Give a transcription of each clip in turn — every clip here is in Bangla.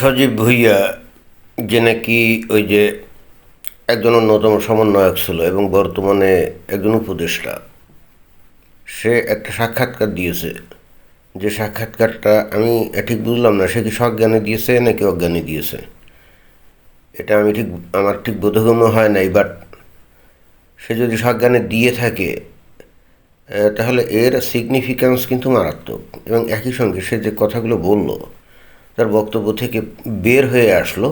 সজীব ভুইয়া, যে নাকি ওই যে একজন অন্যতম সমন্বয়ক ছিল এবং বর্তমানে একজন উপদেষ্টা, সে একটা সাক্ষাৎকার দিয়েছে। যে সাক্ষাৎকারটা আমি ঠিক বুঝলাম না, সে কি সজ্ঞানে দিয়েছে নাকি অজ্ঞানে দিয়েছে? এটা আমি ঠিক, আমার ঠিক বোধগম্য হয় নাই বাট সে যদি সজ্ঞানে দিয়ে থাকে তাহলে এর সিগনিফিক্যান্স কিন্তু মারাত্মক। এবং একই সঙ্গে সে যে কথাগুলো বলল তার বক্তব্য থেকে বের হয়ে আসলো,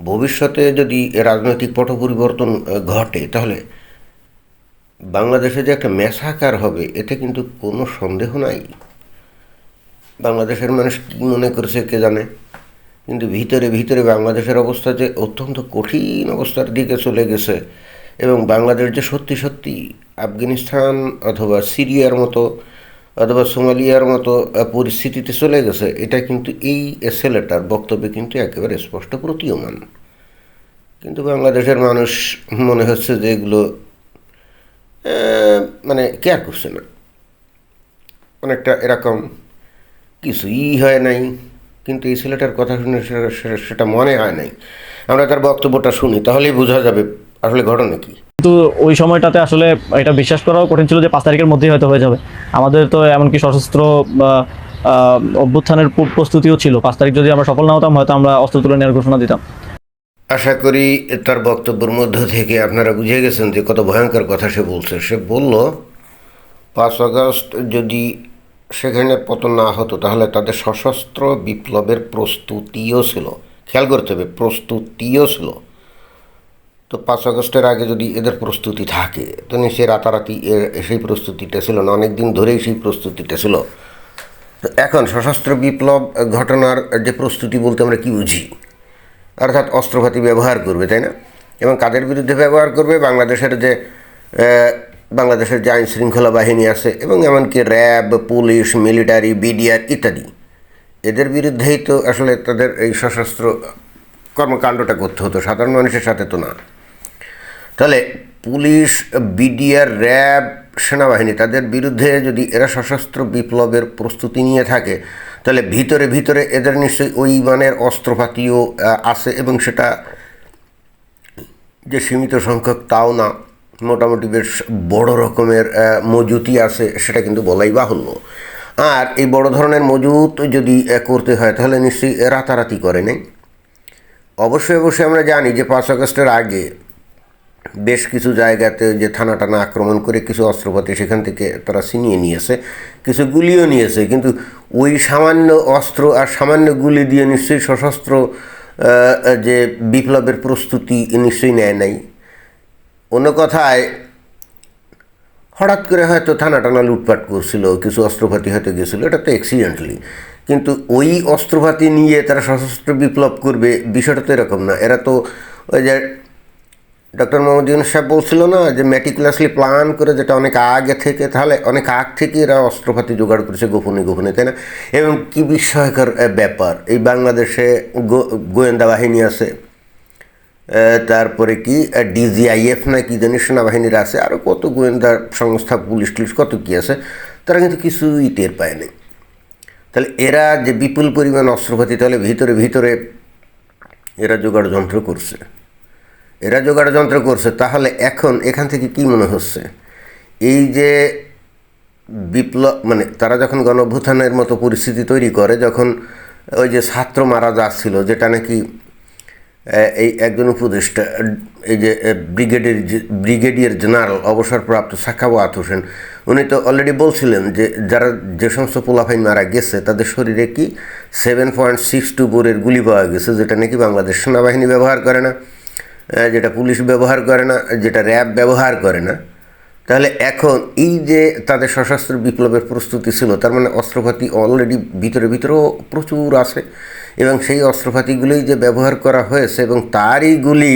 ভবিষ্যতে যদি রাজনৈতিক পট পরিবর্তন ঘটে, তাহলে বাংলাদেশে যে একটা মেসাকার হবে, এতে কিন্তু কোনো সন্দেহ নাই। বাংলাদেশের মানুষ কী মনে করছে কে জানে? কিন্তু ভিতরে ভিতরে বাংলাদেশের অবস্থা যে অত্যন্ত কঠিন অবস্থার দিকে চলে গেছে, এবং বাংলাদেশ যে সত্যি সত্যি আফগানিস্তান অথবা সিরিয়ার মতো অথবা সোমালিয়ার মতো পরিস্থিতিতে চলে গেছে, এটা কিন্তু এই ছেলেটার বক্তব্যে কিন্তু একেবারে স্পষ্ট প্রতীয়মান। কিন্তু বাংলাদেশের মানুষ মনে হচ্ছে যে এগুলো মানে কেয়ার করছে না। অনেকটা এরকম কিছুই হয় নাই, কিন্তু এই ছেলেটার কথা শুনে সেটা মনে হয় নাই। আমরা তার বক্তব্যটা শুনি, তাহলেই বোঝা যাবে আসলে ঘটনা কি। কিন্তু ওই সময়টাতে আসলে এটা বিশ্বাস করাও কঠিন ছিল যে পাঁচ তারিখের মধ্যেই হয়তো হয়ে যাবে। আমাদের তো এমনকি সশস্ত্র অভ্যুত্থানের প্রস্তুতিও ছিল। পাঁচ তারিখ যদি আমরা সফল না হতাম, হয়তো আমরা অস্ত্র তুলে নেওয়ার ঘোষণা দিতাম। আশা করি তার বক্তব্যের মধ্য থেকে আপনারা বুঝে গেছেন যে কত ভয়ঙ্কর কথা সে বলছে। সে বলল, পাঁচ আগস্ট যদি সেখানে পতন না হতো, তাহলে তাদের সশস্ত্র বিপ্লবের প্রস্তুতিও ছিল। খেয়াল করতে হবে, প্রস্তুতিও ছিল। তো পাঁচ আগস্টের আগে যদি এদের প্রস্তুতি থাকে, তো নিশ্চয়ই রাতারাতি এর সেই প্রস্তুতিটা ছিল না অনেক দিন ধরেই সেই প্রস্তুতিটা ছিল। তো এখন সশস্ত্র বিপ্লব ঘটনার যে প্রস্তুতি বলতে আমরা কি বুঝি? অর্থাৎ অস্ত্রপাতি ব্যবহার করবে, তাই না? এবং কাদের বিরুদ্ধে ব্যবহার করবে? বাংলাদেশের যে বাংলাদেশের যে আইন শৃঙ্খলা বাহিনী আছে, এবং এমনকি র্যাব, পুলিশ, মিলিটারি, বিডিআর ইত্যাদি। এদের বিরুদ্ধেই তো আসলে তাদের এই সশস্ত্র কর্মকাণ্ডটা করতে হতো, সাধারণ মানুষের সাথে তো না। তাহলে পুলিশ, বিডিআর, র্যাব, সেনাবাহিনী তাদের বিরুদ্ধে যদি এরা সশস্ত্র বিপ্লবের প্রস্তুতি নিয়ে থাকে, তাহলে ভিতরে ভিতরে এদের নিশ্চয়ই ওই মানের অস্ত্রপাতিও আছে এবং সেটা যে সীমিত সংখ্যক তাও না, মোটামুটি বেশ বড় রকমের মজুতি আছে, সেটা কিন্তু বলাই বাহুল্য। আর এই বড় ধরনের মজুত যদি করতে হয়, তাহলে নিশ্চয়ই রাতারাতি করে নেই। অবশ্যই অবশ্যই আমরা জানি যে পাঁচ আগস্টের আগে বেশ কিছু জায়গাতে যে থানা টানা আক্রমণ করে কিছু অস্ত্রপাতি সেখান থেকে তারা ছিনিয়ে নিয়েছে, কিছু গুলিও নিয়েছে। কিন্তু ওই সামান্য অস্ত্র আর সামান্য গুলি দিয়ে নিশ্চয়ই সশস্ত্র যে বিপ্লবের প্রস্তুতি নিশ্চয়ই নেয় নাই। অন্য কথায়, হঠাৎ করে হয়তো থানা টানা লুটপাট করছিল, কিছু অস্ত্রপাতি হয়তো গেছিল, এটা তো অ্যাক্সিডেন্টালি কিন্তু ওই অস্ত্রপাতি নিয়ে তারা সশস্ত্র বিপ্লব করবে বিষয়টা তো এরকম না। এরা তো ওই যে ডক্টর মোহাম্মদ ইউনুস সাহেব বলছিল না যে মেটিকুলাসলি প্ল্যান করে যেটা অনেক আগে থেকে, তাহলে অনেক আগ থেকে এরা অস্ত্রপাতি জোগাড় করেছে গোপনে গোপনে, তাই না? এবং কি বিস্ময়কর ব্যাপার। এই বাংলাদেশে গোয়েন্দা বাহিনী আছে তারপরে কি ডিজিআইএফ না কি জানি, সেনাবাহিনীর আছে আরও কত গোয়েন্দা সংস্থা, পুলিশ টুলিশ কত কি আছে, তারা কিন্তু কিছুই টের পায়নি তাহলে এরা যে বিপুল পরিমাণ অস্ত্রপাতি, তাহলে ভিতরে ভিতরে এরা জোগাড় যন্ত্র করছে। এরা জোগাড় যন্ত্র করছে, তাহলে এখন এখান থেকে কি মনে হচ্ছে? এই যে বিপ্লব মানে তারা যখন গণভ্যুত্থানের মতো পরিস্থিতি তৈরি করে, যখন ওই যে ছাত্র মারা যাচ্ছিল, যেটা নাকি এই একজন উপদেষ্টা, এই যে ব্রিগেডিয়ার ব্রিগেডিয়ার জেনারেল, অবসরপ্রাপ্ত সাখাওয়াত হোসেন, উনি তো অলরেডি বলছিলেন যে, যারা যে সমস্ত পোলাফাইন মারা গেছে, তাদের শরীরে কি সেভেন পয়েন্ট সিক্স টু বোরের গুলি পাওয়া গেছে, যেটা নাকি বাংলাদেশ সেনাবাহিনী ব্যবহার করে না? যেটা পুলিশ ব্যবহার করে না, যেটা র্যাব ব্যবহার করে না, তাহলে এখন এই যে তাদের সশস্ত্র বিপ্লবের প্রস্তুতি ছিল, তার মানে অস্ত্রপাতি অলরেডি ভিতরে ভিতরেও প্রচুর আছে, এবং সেই অস্ত্রপাতিগুলোই যে ব্যবহার করা হয়েছে, এবং তারই গুলি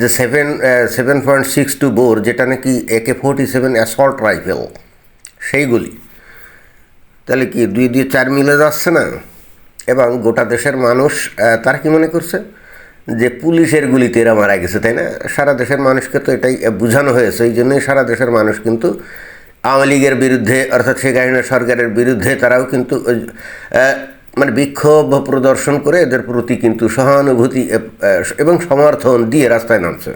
যে seven seven point six two bore যেটা নাকি একে ফোর্টি সেভেন অ্যাসল্ট রাইফেল সেইগুলি তাহলে কি দুই দিয়ে চার মিলে যাচ্ছে না? এবং গোটা দেশের মানুষ তারা কি মনে করছে? যে পুলিশের গুলিতে এরা মারা গেছে, তাই না? সারা দেশের মানুষকে তো এটাই বোঝানো হয়েছে, এই জন্যই সারা দেশের মানুষ কিন্তু আওয়ামী লীগের বিরুদ্ধে, অর্থাৎ শেখ হাসিনা সরকারের বিরুদ্ধে তারাও কিন্তু মানে বিক্ষোভ প্রদর্শন করে এদের প্রতি কিন্তু সহানুভূতি এবং সমর্থন দিয়ে রাস্তায় নামছে।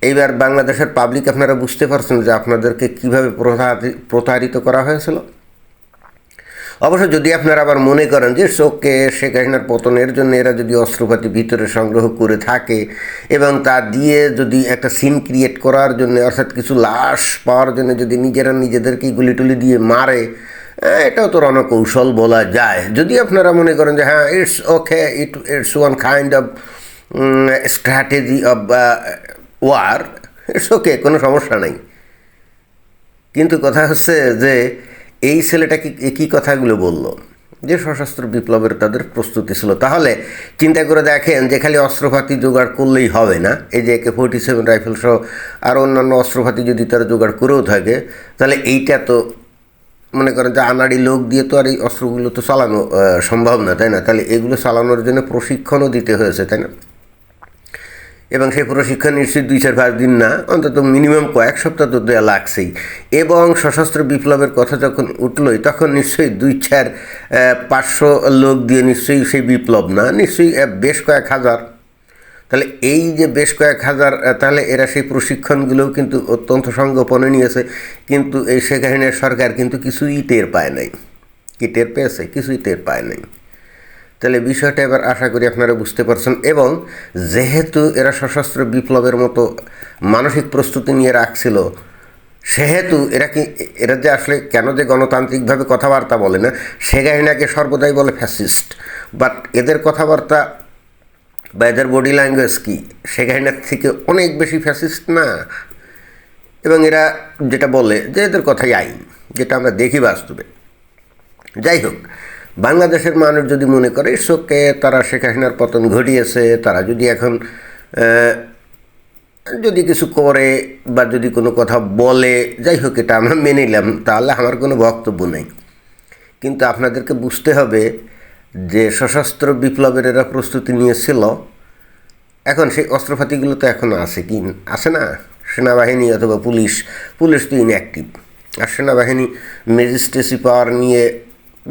এইবার বাংলাদেশের পাবলিক আপনারা বুঝতে পারছেন যে আপনাদেরকে কীভাবে প্রতারি- প্রতারিত করা হয়েছিল। অবশ্য যদি আপনারা আবার মনে করেন যে শোককে শেখ হাসিনার পতনের জন্য এরা যদি অস্ত্রপাতি ভিতরে সংগ্রহ করে থাকে এবং তা দিয়ে যদি একটা সিন ক্রিয়েট করার জন্য, অর্থাৎ কিছু লাশ পাওয়ার জন্য যদি নিজেরা নিজেদেরকেই গুলি টুলি দিয়ে মারে এটাও তো রণকৌশল বলা যায়। যদি আপনারা মনে করেন যে হ্যাঁ it's okay it it's one kind of strategy of war it's okay কোনো সমস্যা নেই। কিন্তু কথা হচ্ছে যে এই ছেলেটা কি কি কথাগুলো বলল? যে সশস্ত্র বিপ্লবের তাদের প্রস্তুতি ছিল। তাহলে চিন্তা করে দেখেন যে খালি অস্ত্রপাতি জোগাড় করলেই হবে না। এই যে একে ফোর্টি সেভেন রাইফেল সহ আর অন্যান্য অস্ত্রপাতি যদি তারা জোগাড় করেও থাকে, তাহলে এইটা তো মনে করেন যে আনাড়ি লোক দিয়ে তো আর এই অস্ত্রগুলো তো চালানো সম্ভব না, তাই না? তাহলে এগুলো চালানোর জন্য প্রশিক্ষণও দিতে হয়েছে, তাই না? এবং সেই প্রশিক্ষণ নিশ্চয়ই দুই চার পাঁচ দিন না, অন্তত মিনিমাম কয়েক সপ্তাহ তো দেওয়া লাগছেই। এবং সশস্ত্র বিপ্লবের কথা যখন উঠলই, তখন নিশ্চয়ই দুই চার পাঁচশো লোক দিয়ে নিশ্চয়ই সেই বিপ্লব না, নিশ্চয়ই বেশ কয়েক হাজার। তাহলে এই যে বেশ কয়েক হাজার তাহলে এরা সেই প্রশিক্ষণগুলোও কিন্তু অত্যন্ত সঙ্গোপনে নিয়েছে। কিন্তু এই হাসিনার সরকার কিন্তু কিছুই টের পায় নাই। কি টের পেয়েছে? কিছুই টের পায় নাই। তাহলে বিষয়টা এবার আশা করি আপনারা বুঝতে পারছেন। এবং যেহেতু এরা সশস্ত্র বিপ্লবের মতো মানসিক প্রস্তুতি নিয়ে রাখছিল, সেহেতু এরা কি, এরা যে আসলে কেন যে গণতান্ত্রিকভাবে কথাবার্তা বলে না, সে হাসিনাকে সর্বদাই বলে ফ্যাসিস্ট বাট এদের কথাবার্তা বা এদের বডি ল্যাঙ্গুয়েজ কি, সে হাসিনার থেকে অনেক বেশি ফ্যাসিস্ট না? এবং এরা যেটা বলে যে এদের কথাই আইন, যেটা আমরা দেখি বাস্তবে। যাই হোক বাংলাদেশের মানুষ যদি মনে করে শোককে তারা শেখ হাসিনার পতন ঘটিয়েছে, তারা যদি এখন যদি কিছু করে বা যদি কোনো কথা বলে, যাই হোক, এটা আমরা মেনে নিলাম, তাহলে আমার কোনো বক্তব্য নেই। কিন্তু আপনাদেরকে বুঝতে হবে যে সশস্ত্র বিপ্লবের এরা প্রস্তুতি নিয়েছিল, এখন সেই অস্ত্রপাতিগুলো তো এখন আছে কি, আছে না? সেনাবাহিনী অথবা পুলিশ পুলিশ তো ইনঅ্যাক্টিভ আর সেনাবাহিনী ম্যাজিস্ট্রেসি পাওয়ার নিয়ে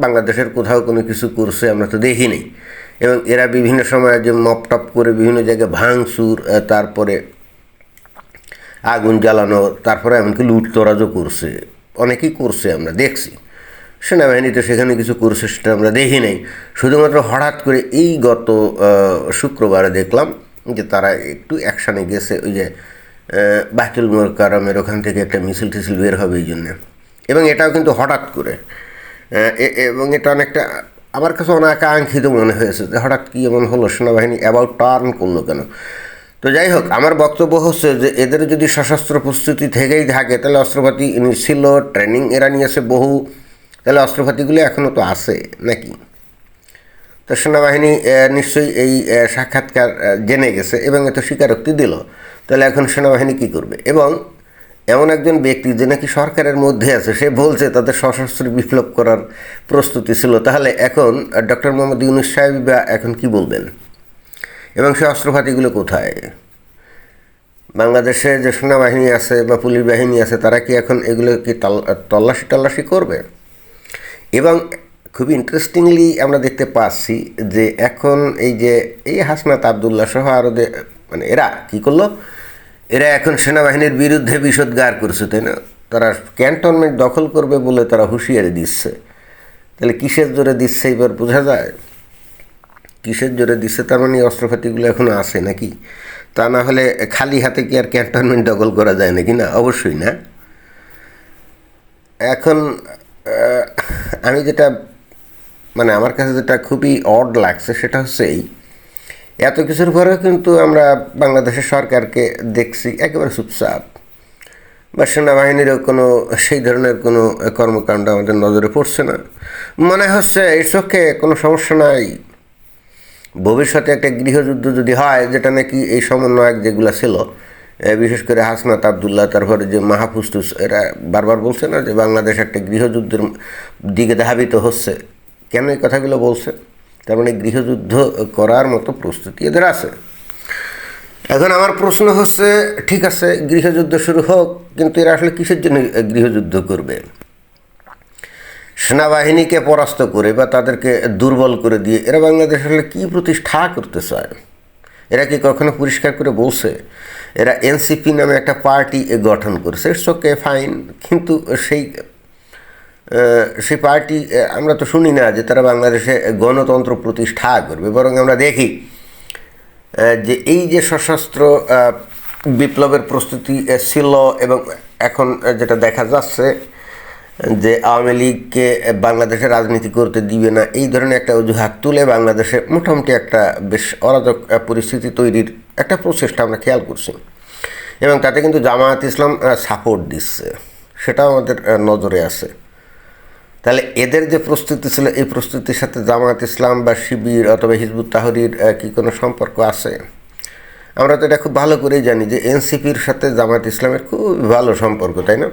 বাংলাদেশের কোথাও কোনো কিছু করছে, আমরা তো দেখিনি এবং এরা বিভিন্ন সময় যে মপ টপ করে বিভিন্ন জায়গায় ভাঙচুর তারপরে আগুন জ্বালানো, তারপরে এমনকি লুটতরাজও করছে। অনেকেই করছে, আমরা দেখছি। সেনাবাহিনী তো সেখানে কিছু করছে সেটা আমরা দেখি নাই। শুধুমাত্র হঠাৎ করে এই গত শুক্রবারে দেখলাম যে তারা একটু অ্যাকশানে গেছে, ওই যে বাতুল মোরকারমের ওখান থেকে একটা মিছিল টিছিল বের হবে এই জন্যে। এবং এটাও কিন্তু হঠাৎ করে। এবং এটা অনেকটা আমার কাছে অনাকাঙ্ক্ষিত মনে হয়েছে যে হঠাৎ কী এমন হলো সেনাবাহিনী অ্যাবাউট টার্ন করল কেন। তো যাই হোক, আমার বক্তব্য হচ্ছে যে এদের যদি সশস্ত্র প্রস্তুতি থেকেই থাকে, তাহলে অস্ত্রপাতি ছিল ট্রেনিং এরা নিয়েছে বহু, তাহলে অস্ত্রপাতিগুলি এখনও তো আছে নাকি? তো সেনাবাহিনী নিশ্চয়ই এই সাক্ষাৎকার জেনে গেছে এবং এত স্বীকারোক্তি দিল। তাহলে এখন সেনাবাহিনী কী করবে? এবং এমন একজন ব্যক্তি যে নাকি সরকারের মধ্যে আছে, সে বলছে তাদের সশস্ত্র বিপ্লব করার প্রস্তুতি ছিল। তাহলে এখন ডক্টর মোহাম্মদ ইউনুস সাহেব বা এখন কি বলবেন? এবং সে অস্ত্রপাতিগুলো কোথায়? বাংলাদেশে যে সেনাবাহিনী আছে বা পুলিশ বাহিনী আছে, তারা কি এখন এগুলো কি তাল- তল্লাশি টল্লাশি করবে? এবং খুব ইন্টারেস্টিংলি আমরা দেখতে পাচ্ছি যে এখন এই যে, এই হাসনাত আবদুল্লাহ সহ আরও মানে এরা কি করল? এরা এখন সেনাবাহিনীর বিরুদ্ধে বিষোদ্গার করছে, তাই না? তারা ক্যান্টনমেন্ট দখল করবে বলে তারা হুঁশিয়ারি দিচ্ছে। তাহলে কিসের জোরে দিচ্ছে এবার বোঝা যায়? কিসের জোরে দিচ্ছে? তার মানে অস্ত্রপাতিগুলো এখনও আছে নাকি? তা না হলে খালি হাতে কি আর ক্যান্টনমেন্ট দখল করা যায় নাকি? না, অবশ্যই না। এখন আমি যেটা মানে আমার কাছে যেটা খুবই অড লাগছে সেটা হচ্ছে এই এত কিছুর পরেও কিন্তু আমরা বাংলাদেশের সরকারকে দেখছি একেবারে চুপচাপ। বা সেনাবাহিনীরও কোনো, সেই ধরনের কোনো কর্মকাণ্ড আমাদের নজরে পড়ছে না। মনে হচ্ছে এই চোখে কোনো সমস্যা নাই। ভবিষ্যতে একটা গৃহযুদ্ধ যদি হয়, যেটা নাকি এই সমন্বয়ক যেগুলো ছিল বিশেষ করে হাসনাত আবদুল্লাহ, তারপরে যে মাহফুস্তুস এরা বারবার বলছে না যে বাংলাদেশ একটা গৃহযুদ্ধের দিকে ধাবিত হচ্ছে। কেন এই কথাগুলো বলছে? তার মানে গৃহযুদ্ধ করার মতো প্রস্তুতি এদের আছে। এখন আমার প্রশ্ন হচ্ছে, ঠিক আছে, গৃহযুদ্ধ শুরু হোক, কিন্তু এরা আসলে কিসের জন্য গৃহযুদ্ধ করবে? সেনাবাহিনীকে পরাস্ত করে বা তাদেরকে দুর্বল করে দিয়ে এরা বাংলাদেশ আসলে কী প্রতিষ্ঠা করতে চায়? এরা কি কখনো পরিষ্কার করে বলছে? এরা এনসিপি নামে একটা পার্টি গঠন করেছে, ইটস ওকে, ফাইন। কিন্তু সেই সেই পার্টি আমরা তো শুনি না যে তারা বাংলাদেশে গণতন্ত্র প্রতিষ্ঠা করবে। বরং আমরা দেখি যে এই যে সশস্ত্র বিপ্লবের প্রস্তুতি ছিল এবং এখন যেটা দেখা যাচ্ছে, যে আওয়ামী লীগকে বাংলাদেশে রাজনীতি করতে দিবে না, এই ধরনের একটা অজুহাত তুলে বাংলাদেশে মোটামুটি একটা বেশ অরাজক পরিস্থিতি তৈরির একটা প্রচেষ্টা আমরা খেয়াল করছি। এবং তাতে কিন্তু জামায়াত ইসলাম সাপোর্ট দিচ্ছে। সেটাও আমাদের নজরে আছে। তাহলে এদের যে প্রস্তুতি ছিল, এই প্রস্তুতির সাথে জামায়াত ইসলাম বা শিবির অথবা হিজবুত তাহরির কি কোনো সম্পর্ক আছে? আমরা তো এটা খুব ভালো করেই জানি যে এনসিপির সাথে জামায়াত ইসলামের খুব ভালো সম্পর্ক, তাই না?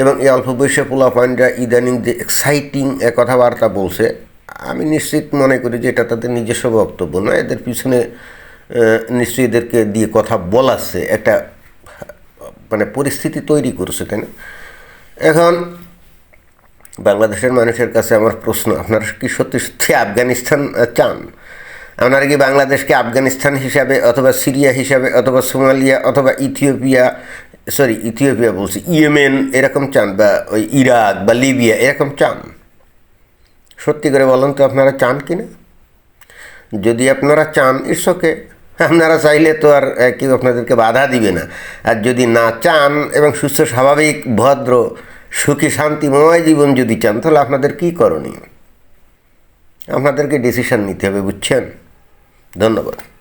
এবং এই অল্প বয়সে পোলা পয়েন্টরা ইদানিং যে এক্সাইটিং কথাবার্তা বলছে, আমি নিশ্চিত মনে করি যে এটা তাদের নিজস্ব বক্তব্য না, এদের পিছনে নিশ্চয়ই এদেরকে দিয়ে কথা বলাচ্ছে, একটা মানে পরিস্থিতি তৈরি করছে, তাই না? এখন বাংলাদেশের মানুষের কাছে আমার প্রশ্ন, আপনারা কি সত্যি সত্যি আফগানিস্তান চান? আপনারা কি বাংলাদেশকে আফগানিস্তান হিসাবে অথবা সিরিয়া হিসাবে অথবা সোমালিয়া অথবা ইথিওপিয়া, সরি, ইথিওপিয়া বলছি, ইয়েমেন এরকম চান বা ওই ইরাক বা লিবিয়া এরকম চান? সত্যি করে বলেন তো আপনারা চান কি না? যদি আপনারা চান ওকে। আপনারা চাইলে তো আর কেউ আপনাদেরকে বাধা দিবে না। আর যদি না চান এবং সুস্থ, স্বাভাবিক, ভদ্র সুখী শান্তিময় জীবন যদি চান, তাহলে আপনাদের কী করণীয়? আপনাদেরকে ডিসিশান নিতে হবে, বুঝছেন? ধন্যবাদ।